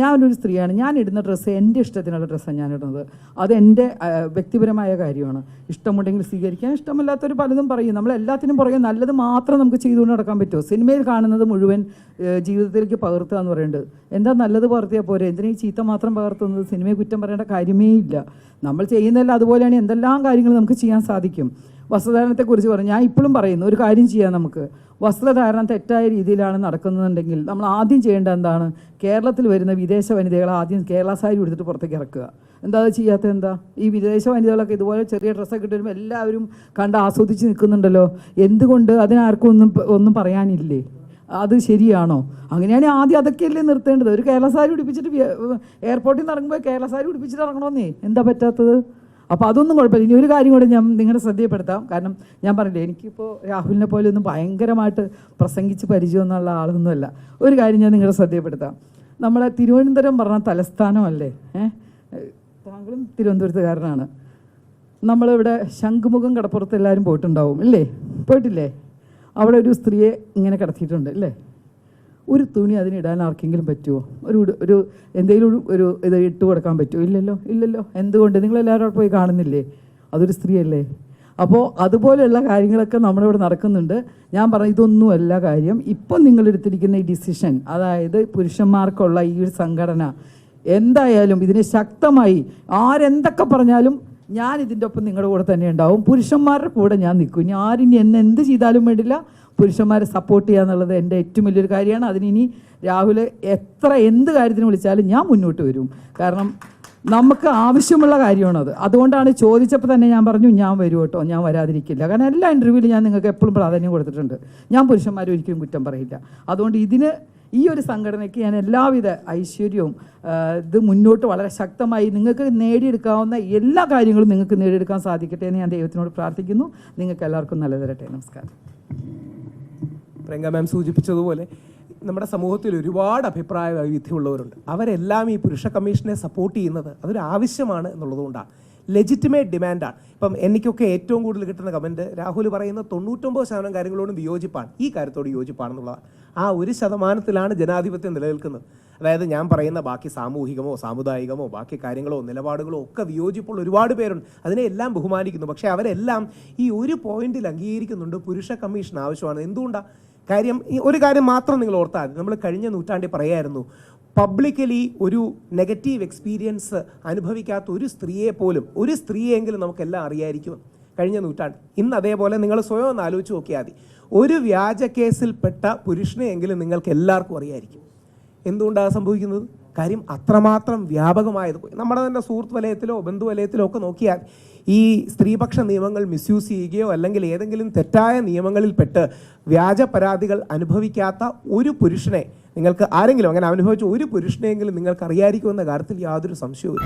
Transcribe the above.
ഞാനൊരു സ്ത്രീയാണ്. ഞാൻ ഇടുന്ന ഡ്രസ്സ് എന്റെ ഇഷ്ടത്തിനുള്ള ഡ്രസ്സാണ് ഞാൻ ഇടുന്നത്. അത് എന്റെ വ്യക്തിപരമായ കാര്യമാണ്. ഇഷ്ടമുണ്ടെങ്കിൽ സ്വീകരിക്കാൻ ഇഷ്ടമല്ലാത്തവർ പലതും പറയും. നമ്മൾ എല്ലാത്തിനും പുറകെ നല്ലത് മാത്രം നമുക്ക് ചെയ്തുകൊണ്ട് നടക്കാൻ പറ്റുമോ? സിനിമയിൽ കാണുന്നത് മുഴുവൻ ജീവിതത്തിലേക്ക് പകർത്തുക എന്ന് പറയുന്നത്. എന്താ നല്ലത് പകർത്തിയാൽ പോരെ? എന്തിനാ ഈ ചീത്ത മാത്രം പകർത്തുന്നത്? സിനിമയെ കുറ്റം പറയേണ്ട കാര്യമേ ഇല്ല. നമ്മൾ ചെയ്യുന്നതല്ല അതുപോലെയാണ്. എന്തെല്ലാം കാര്യങ്ങൾ നമുക്ക് ചെയ്യാൻ സാധിക്കും? വസ്ത്രധാരണത്തെക്കുറിച്ച് പറഞ്ഞു. ഞാൻ ഇപ്പോഴും പറയുന്നു ഒരു കാര്യം ചെയ്യാം നമുക്ക്. വസ്ത്രധാരണം തെറ്റായ രീതിയിലാണ് നടക്കുന്നതെന്നുണ്ടെങ്കിൽ നമ്മൾ ആദ്യം ചെയ്യേണ്ട എന്താണ്? കേരളത്തിൽ വരുന്ന വിദേശ വനിതകളെ ആദ്യം കേരള സാരി എടുത്തിട്ട് പുറത്തേക്ക് ഇറക്കുക. എന്താ അത് ചെയ്യാത്തത് എന്താ? ഈ വിദേശ വനിതകളൊക്കെ ഇതുപോലെ ചെറിയ ഡ്രസ്സൊക്കെ ഇട്ട് വരുമ്പോൾ എല്ലാവരും കണ്ട് ആസ്വദിച്ച് നിൽക്കുന്നുണ്ടല്ലോ. എന്തുകൊണ്ട് അതിനാർക്കും ഒന്നും ഒന്നും പറയാനില്ലേ? അത് ശരിയാണോ? അങ്ങനെയാണെങ്കിൽ ആദ്യം അതൊക്കെയല്ലേ നിർത്തേണ്ടത്. ഒരു കേരള സാരി പിടിപ്പിച്ചിട്ട് എയർപോർട്ടിൽ നിന്ന് ഇറങ്ങുമ്പോൾ കേരള സാരി പിടിപ്പിച്ചിട്ട് ഇറങ്ങണമെന്നേ എന്താ പറ്റാത്തത്? അപ്പോൾ അതൊന്നും കുഴപ്പമില്ല. ഇനി ഒരു കാര്യം കൂടെ ഞാൻ നിങ്ങളുടെ ശ്രദ്ധയപ്പെടുത്താം കാരണം ഞാൻ പറഞ്ഞില്ലേ എനിക്കിപ്പോൾ രാഹുലിനെ പോലെ ഒന്നും ഭയങ്കരമായിട്ട് പ്രസംഗിച്ച് പരിചയമൊന്നുള്ള ആളൊന്നുമല്ല. ഒരു കാര്യം ഞാൻ നിങ്ങളുടെ ശ്രദ്ധയപ്പെടുത്താം നമ്മളെ തിരുവനന്തപുരം പറഞ്ഞ തലസ്ഥാനമല്ലേ? ഏഹ് താങ്കളും തിരുവനന്തപുരത്തുകാരനാണ്. നമ്മളിവിടെ ശംഖുമുഖം കടപ്പുറത്ത് എല്ലാവരും പോയിട്ടുണ്ടാവും ഇല്ലേ? പോയിട്ടില്ലേ? അവിടെ ഒരു സ്ത്രീയെ ഇങ്ങനെ കിടത്തിയിട്ടുണ്ട് അല്ലേ ഒരു തുണി അതിനിടാൻ ആർക്കെങ്കിലും പറ്റുമോ ഒരു ഒരു എന്തെങ്കിലും ഒരു- ഇത് ഇട്ട് കൊടുക്കാൻ പറ്റുമോ ഇല്ലല്ലോ ഇല്ലല്ലോ. എന്തുകൊണ്ട്? നിങ്ങളെല്ലാവരും പോയി കാണുന്നില്ലേ? അതൊരു സ്ത്രീയല്ലേ? അപ്പോൾ അതുപോലെയുള്ള കാര്യങ്ങളൊക്കെ നമ്മുടെ ഇവിടെ നടക്കുന്നുണ്ട്. ഞാൻ പറഞ്ഞ ഇതൊന്നുമല്ല കാര്യം. ഇപ്പം നിങ്ങളെടുത്തിരിക്കുന്ന ഈ ഡിസിഷൻ അതായത് പുരുഷന്മാർക്കുള്ള ഈ ഒരു സംഘടന എന്തായാലും ഇതിനെ ശക്തമായി ആരെന്തൊക്കെ പറഞ്ഞാലും ഞാൻ ഇതിന്റെ ഒപ്പം നിങ്ങളുടെ കൂടെ തന്നെ ഉണ്ടാവും. പുരുഷന്മാരുടെ കൂടെ ഞാൻ നിൽക്കും. ഇനി ആരിനി എന്നെ എന്ത് ചെയ്താലും വേണ്ടില്ല. പുരുഷന്മാരെ സപ്പോർട്ട് ചെയ്യുക എന്നുള്ളത് എന്റെ ഏറ്റവും വലിയൊരു കാര്യമാണ്. അതിനിനി രാഹുൽ എത്ര എന്ത് കാര്യത്തിന് വിളിച്ചാലും ഞാൻ മുന്നോട്ട് വരും. കാരണം നമുക്ക് ആവശ്യമുള്ള കാര്യമാണത്. അതുകൊണ്ടാണ് ചോദിച്ചപ്പോൾ തന്നെ ഞാൻ പറഞ്ഞു ഞാൻ വരും കേട്ടോ. ഞാൻ വരാതിരിക്കില്ല. കാരണം എല്ലാ ഇന്റർവ്യൂവിലും ഞാൻ നിങ്ങൾക്ക് എപ്പോഴും പ്രാധാന്യം കൊടുത്തിട്ടുണ്ട്. ഞാൻ പുരുഷന്മാരെ ഒരിക്കലും കുറ്റം പറയില്ല. അതുകൊണ്ട് ഇതിന് ഈ ഒരു സംഘടനയ്ക്ക് ഞാൻ എല്ലാവിധ ഐശ്വര്യവും ഇത് മുന്നോട്ട് വളരെ ശക്തമായി നിങ്ങൾക്ക് നേടിയെടുക്കാവുന്ന എല്ലാ കാര്യങ്ങളും നിങ്ങൾക്ക് നേടിയെടുക്കാൻ സാധിക്കട്ടെ എന്ന് ഞാൻ ദൈവത്തിനോട് പ്രാർത്ഥിക്കുന്നു. നിങ്ങൾക്ക് എല്ലാവർക്കും നല്ല നമസ്കാരം. പ്രിയങ്ക മാം സൂചിപ്പിച്ചതുപോലെ നമ്മുടെ സമൂഹത്തിൽ ഒരുപാട് അഭിപ്രായ വൈവിധ്യമുള്ളവരുണ്ട്. അവരെല്ലാം ഈ പുരുഷ കമ്മീഷനെ സപ്പോർട്ട് ചെയ്യുന്നത് അതൊരു ആവശ്യമാണ് എന്നുള്ളതുകൊണ്ടാണ്. ലെജിറ്റിമേറ്റ് ഡിമാൻഡാണ് ഇപ്പം എനിക്കൊക്കെ ഏറ്റവും കൂടുതൽ കിട്ടുന്ന കമന്റ് രാഹുൽ പറയുന്ന തൊണ്ണൂറ്റൊമ്പത് ശതമാനം കാര്യങ്ങളോടും വിയോജിപ്പാണ്. ഈ കാര്യത്തോട് യോജിപ്പാണെന്നുള്ളതാണ്. ആ ഒരു ശതമാനത്തിലാണ് ജനാധിപത്യം നിലനിൽക്കുന്നത്. അതായത് ഞാൻ പറയുന്ന ബാക്കി സാമൂഹികമോ സാമുദായികമോ ബാക്കി കാര്യങ്ങളോ നിലപാടുകളോ ഒക്കെ വിയോജിപ്പുള്ള ഒരുപാട് പേരുണ്ട്. അതിനെ എല്ലാം ബഹുമാനിക്കുന്നു. പക്ഷേ അവരെല്ലാം ഈ ഒരു പോയിന്റിൽ അംഗീകരിക്കുന്നുണ്ട്. പുരുഷ കമ്മീഷൻ ആവശ്യമാണ്. എന്തുകൊണ്ടാണ് കാര്യം ഒരു കാര്യം മാത്രം നിങ്ങൾ ഓർത്താൽ നമ്മൾ കഴിഞ്ഞ നൂറ്റാണ്ടിൽ പറയായിരുന്നു പബ്ലിക്കലി ഒരു നെഗറ്റീവ് എക്സ്പീരിയൻസ് അനുഭവിക്കാത്ത ഒരു സ്ത്രീയെ പോലും ഒരു സ്ത്രീയെങ്കിലും നമുക്കെല്ലാം അറിയായിരിക്കും. കഴിഞ്ഞ നൂറ്റാണ്ട്. ഇന്ന് അതേപോലെ നിങ്ങൾ സ്വയം ഒന്ന് ആലോചിച്ച് നോക്കിയാൽ മതി. ഒരു വ്യാജ കേസിൽപ്പെട്ട പുരുഷനെയെങ്കിലും നിങ്ങൾക്ക് എല്ലാവർക്കും അറിയായിരിക്കും. എന്തുകൊണ്ടാണ് സംഭവിക്കുന്നത്? കാര്യം അത്രമാത്രം വ്യാപകമായത്. നമ്മുടെ തന്നെ സുഹൃത്ത് വലയത്തിലോ ബന്ധു വലയത്തിലോ ഒക്കെ നോക്കിയാൽ ഈ സ്ത്രീപക്ഷ നിയമങ്ങൾ മിസ്യൂസ് ചെയ്യുകയോ അല്ലെങ്കിൽ ഏതെങ്കിലും തെറ്റായ നിയമങ്ങളിൽപ്പെട്ട് വ്യാജ പരാതികൾ അനുഭവിക്കാത്ത ഒരു പുരുഷനെ നിങ്ങൾക്ക് ആരെങ്കിലും അങ്ങനെ അനുഭവിച്ച ഒരു പുരുഷനെയെങ്കിലും നിങ്ങൾക്ക് അറിയായിരിക്കുമെന്ന കാര്യത്തിൽ യാതൊരു സംശയവും